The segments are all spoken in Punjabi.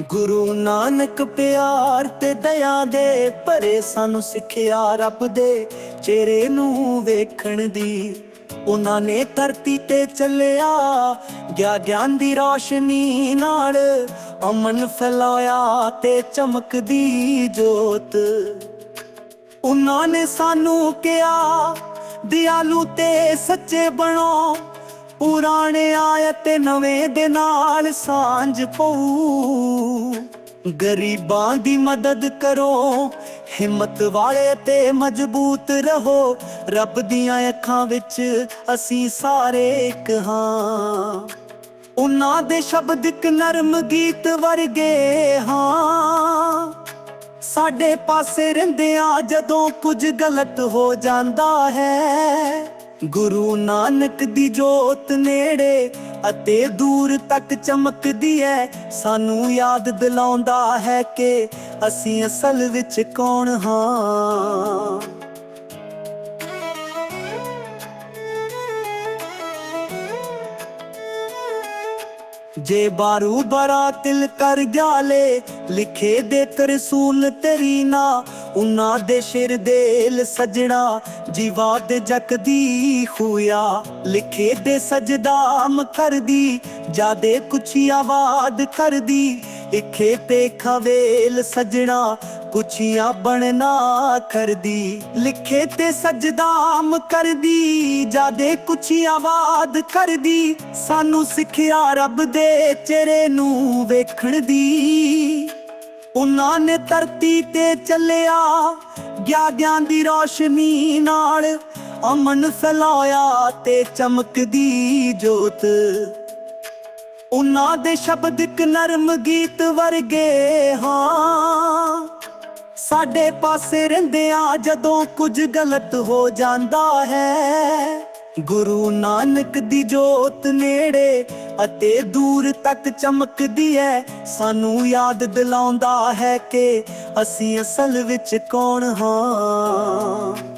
ਗੁਰੂ ਨਾਨਕ ਪਿਆਰ ਤੇ ਦਇਆ ਦੇ ਭਰੇ ਸਾਨੂੰ ਸਿੱਖਿਆ ਰੱਬ ਦੇ ਚਿਹਰੇ ਨੂੰ ਵੇਖਣ ਦੀ। ਉਹਨਾਂ ਨੇ ਧਰਤੀ ਤੇ ਚੱਲਿਆ, ਗਿਆ ਗਿਆਨ ਦੀ ਰੋਸ਼ਨੀ ਨਾਲ, ਅਮਨ ਫੈਲਾਇਆ ਤੇ ਚਮਕਦੀ ਜੋਤ। ਉਹਨਾਂ ਨੇ ਸਾਨੂੰ ਕਿਹਾ, ਦਿਆਲੂ ਤੇ ਸੱਚੇ ਬਣੋ, ਪੁਰਾਣੇ ਆਇਤ ਤੇ ਨਵੇਂ ਦੇ ਨਾਲ ਸਾਂਝ ਪਊ। ਗਰੀਬਾਂ ਦੀ ਮਦਦ ਕਰੋ, ਹਿੰਮਤ ਵਾਲੇ ਤੇ ਮਜ਼ਬੂਤ ਰਹੋ। ਰੱਬ ਦੀਆਂ ਅੱਖਾਂ ਵਿੱਚ ਅਸੀਂ ਸਾਰੇ ਇੱਕ ਹਾਂ। ਉਹਨਾਂ ਦੇ ਸ਼ਬਦ ਇੱਕ ਨਰਮ ਗੀਤ ਵਰਗੇ ਹਾਂ। ਸਾਡੇ ਪਾਸੇ ਰਹਿੰਦੇ ਆ ਜਦੋਂ ਕੁਝ ਗਲਤ ਹੋ ਜਾਂਦਾ ਹੈ, ਗੁਰੂ ਨਾਨਕ ਦੀ ਜੋਤ ਨੇੜੇ ਅਤੇ ਦੂਰ ਤੱਕ ਚਮਕਦੀ ਹੈ ਸਾਨੂੰ ਯਾਦ ਦਿਲਾਉਂਦਾ ਹੈ ਕਿ ਅਸੀਂ ਅਸਲ ਵਿੱਚ ਕੌਣ ਹਾਂ। ਜੇ ਬਾਰੂ ਬਰਾ ਤਿਲ ਕਰ ਜਾਲੇ, ਲਿਖੇ ਦੇ ਤਰਸੂਲ ਤੇਰੀ ਨਾ, ਉਨਾ ਦੇ ਸ਼ਿਰ ਦੇਲ ਸਜਣਾ, ਜੀਵਾ ਦੇ ਜਕਦੀ ਖੂਆ ਲਿਖੇ ਦੇ ਸਜਦਾਮ ਕਰਦੀ, ਜਾਦੇ ਕੁਛ ਆਵਾਦ ਕਰਦੀ ਇਖੇ ਤੇ ਖਵੇਲ ਸਜਣਾ ਕੁਛੀਆਂ ਬਣਨਾ ਕਰਦੀ ਲਿਖੇ ਤੇ ਸਜਦਾਮ ਕਰਦੀ, ਜਾਦੇ ਕੁਛ ਆਵਾਜ਼ ਕਰਦੀ, ਸਾਨੂੰ ਸਿੱਖਿਆ ਰੱਬ ਦੇ ਚਿਹਰੇ ਨੂੰ ਵੇਖਣ ਦੀ। ਉਹਨਾਂ ਨੇ ਧਰਤੀ ਤੇ ਚੱਲਿਆ ਗਿਆ ਦੀ ਰੋਸ਼ਨੀ ਨਾਲ, ਅਮਨ ਫੈਲਾਇਆ ਤੇ ਚਮਕਦੀ ਜੋਤ। ਉਹਨਾਂ ਦੇ ਸ਼ਬਦ ਇੱਕ ਨਰਮ ਗੀਤ ਵਰਗੇ ਹਾਂ। ਸਾਡੇ ਪਾਸੇ ਰਹਿੰਦਿਆਂ ਜਦੋਂ ਕੁਝ ਗਲਤ ਹੋ ਜਾਂਦਾ ਹੈ। ਗੁਰੂ ਨਾਨਕ ਦੀ ਜੋਤ ਨੇੜੇ ਅਤੇ ਦੂਰ ਤੱਕ ਚਮਕਦੀ ਹੈ। ਸਾਨੂੰ ਯਾਦ ਦਿਲਾਉਂਦਾ ਹੈ ਕਿ ਅਸੀਂ ਅਸਲ ਵਿੱਚ ਕੌਣ ਹਾਂ।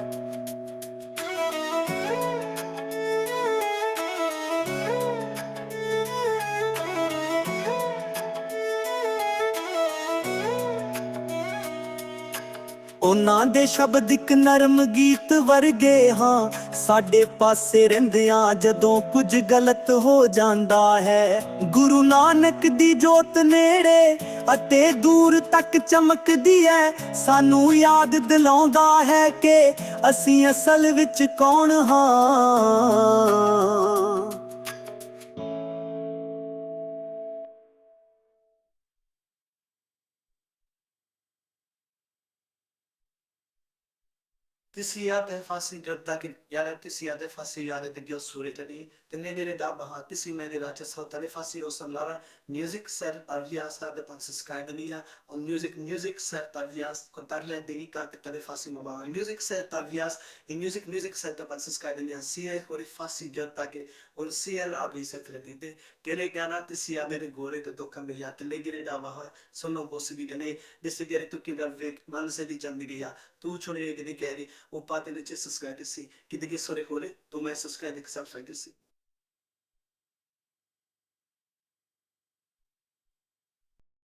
ਉਹਨਾਂ ਦੇ ਸ਼ਬਦ ਇੱਕ ਨਰਮ ਗੀਤ ਵਰਗੇ ਹਾਂ। ਸਾਡੇ ਪਾਸੇ ਰਹਿੰਦਿਆਂ ਜਦੋਂ ਕੁਝ ਗਲਤ ਹੋ ਜਾਂਦਾ ਹੈ। ਗੁਰੂ ਨਾਨਕ ਦੀ ਜੋਤ ਨੇੜੇ ਅਤੇ ਦੂਰ ਤੱਕ ਚਮਕਦੀ ਹੈ। ਸਾਨੂੰ ਯਾਦ ਦਿਲਾਉਂਦਾ ਹੈ ਕਿ ਅਸੀਂ ਅਸਲ ਵਿੱਚ ਕੌਣ ਹਾਂ। suritani tene dire da baha tisi mene da ches hotare fasi osam lara music ser avias da de pansis kaidania on music music ser avias contarle de ka que tare fasi maba music ser avias in music music ser da pansis kaidania sia hori fasi jottaki और सीएल अभी से प्रति ते तेरे ज्ञाना ते सिया मेरे गोरे ते दुख मिल या तेरे गिरे da baha सुनो बोस भी गने जिससे गिरे तू की वे मन से दी चंद गया तू छोड़े गने कह रही ਉਹ ਪਾਤੇ ਵਿੱਚ ਸਬਸਕ੍ਰਾਈਬ ਸੀ। ਕਿਤੇ ਕਿ ਸੋਰੇ ਕੋਲੇ ਤੋਂ ਮੈਂ ਸਬਸਕ੍ਰਾਈਬ ਇੱਕ ਸਬਸਕ੍ਰਾਈਬ